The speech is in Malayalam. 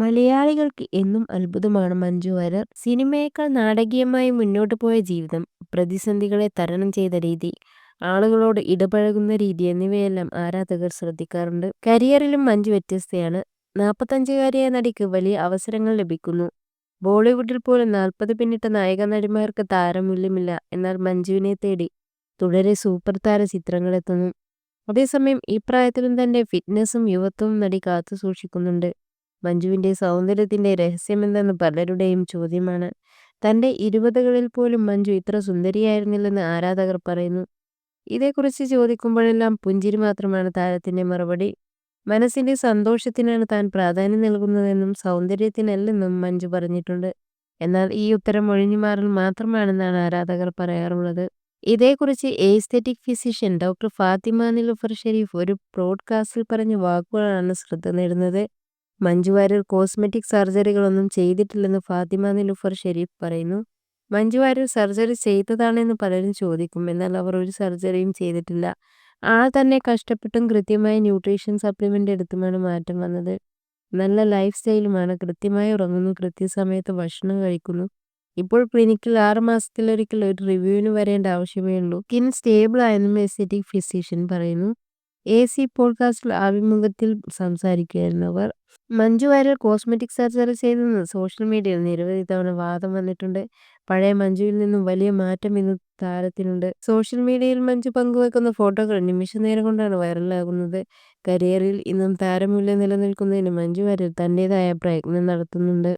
മലയാളികൾക്ക് എന്നും അത്ഭുതമാണ് മഞ്ജു വാര്യർ. സിനിമയേക്കാൾ നാടകീയമായി മുന്നോട്ട് പോയ ജീവിതം, പ്രതിസന്ധികളെ തരണം ചെയ്ത രീതി, ആളുകളോട് ഇടപഴകുന്ന രീതി എന്നിവയെല്ലാം ആരാധകർ ശ്രദ്ധിക്കാറുണ്ട്. കരിയറിലും മഞ്ജു വ്യത്യസ്തയാണ്. നാൽപ്പത്തഞ്ചുകാരിയായ നടിക്ക് വലിയ അവസരങ്ങൾ ലഭിക്കുന്നു. ബോളിവുഡിൽ പോലും നാൽപ്പത് പിന്നിട്ട നായക നടിമാർക്ക് താരമൂല്യമില്ല. എന്നാൽ മഞ്ജുവിനെ തേടി തുടരെ സൂപ്പർ താര ചിത്രങ്ങളെത്തുന്നു. അതേസമയം ഈ പ്രായത്തിലും തന്റെ ഫിറ്റ്നസ്സും യുവത്വവും നടി കാത്തുസൂക്ഷിക്കുന്നുണ്ട്. മഞ്ജുവിന്റെ സൗന്ദര്യത്തിന്റെ രഹസ്യമെന്തെന്ന് പലരുടെയും ചോദ്യമാണ്. തന്റെ ഇരുപതുകളിൽ പോലും മഞ്ജു ഇത്ര സുന്ദരിയായിരുന്നില്ലെന്ന് ആരാധകർ പറയുന്നു. ഇതേക്കുറിച്ച് ചോദിക്കുമ്പോഴെല്ലാം പുഞ്ചിരി മാത്രമാണ് താരത്തിന്റെ മറുപടി. മനസ്സിന്റെ സന്തോഷത്തിനാണ് താൻ പ്രാധാന്യം നൽകുന്നതെന്നും സൗന്ദര്യത്തിനല്ലെന്നും മഞ്ജു പറഞ്ഞിട്ടുണ്ട്. എന്നാൽ ഈ ഉത്തരം ഒഴിഞ്ഞുമാറൽ മാത്രമാണെന്നാണ് ആരാധകർ പറയാറുള്ളത്. ഇതേക്കുറിച്ച് aesthetic physician doctor Fathima Nilufar Sherif ഒരു ബ്രോഡ്കാസ്റ്റിൽ പറഞ്ഞ വാക്കുകളാണ് ശ്രദ്ധ നേടുന്നത്. മഞ്ജു വാര്യർ കോസ്മെറ്റിക് സർജറികളൊന്നും ചെയ്തിട്ടില്ലെന്ന് ഫാത്തിമ നിലുഫർ ഷെരീഫ് പറയുന്നു. മഞ്ജു വാര്യർ സർജറി ചെയ്തതാണെന്ന് പലരും ചോദിക്കും. എന്നാൽ അവർ ഒരു സർജറിയും ചെയ്തിട്ടില്ല. ആൾ തന്നെ കഷ്ടപ്പെട്ടും കൃത്യമായ ന്യൂട്രീഷൻ സപ്ലിമെന്റ് എടുത്തുമാണ് മാറ്റം വന്നത്. നല്ല ലൈഫ് സ്റ്റൈലുമാണ്. കൃത്യമായി ഉറങ്ങുന്നു, കൃത്യസമയത്ത് ഭക്ഷണം കഴിക്കുന്നു. ഇപ്പോൾ ക്ലിനിക്കിൽ ആറ് മാസത്തിലൊരിക്കൽ ഒരു റിവ്യൂവിന് വരേണ്ട ആവശ്യമേ ഉള്ളൂ സ്കിൻ സ്റ്റേബിൾ ആയെന്നും എസ്തെറ്റിക് ഫിസിഷ്യൻ പറയുന്നു. എ സി പോഡ്കാസ്റ്റിൽ അഭിമുഖത്തിൽ സംസാരിക്കുന്നവർ മഞ്ജു വാര്യർ കോസ്മെറ്റിക് സർജറി ചെയ്തെന്ന് സോഷ്യൽ മീഡിയയിൽ നിരവധി തവണ വാദം വന്നിട്ടുണ്ട്. പഴയ മഞ്ജുവിൽ നിന്നും വലിയ മാറ്റം ഇന്ന് താരത്തിനുണ്ട്. സോഷ്യൽ മീഡിയയിൽ മഞ്ജു പങ്കുവെക്കുന്ന ഫോട്ടോകൾ നിമിഷ നേരം കൊണ്ടാണ് വൈറലാകുന്നത്. കരിയറിൽ ഇന്നും താരമൂല്യം നിലനിൽക്കുന്നതിന് മഞ്ജു വാര്യർ തന്റേതായ പ്രയത്നം നടത്തുന്നുണ്ട്.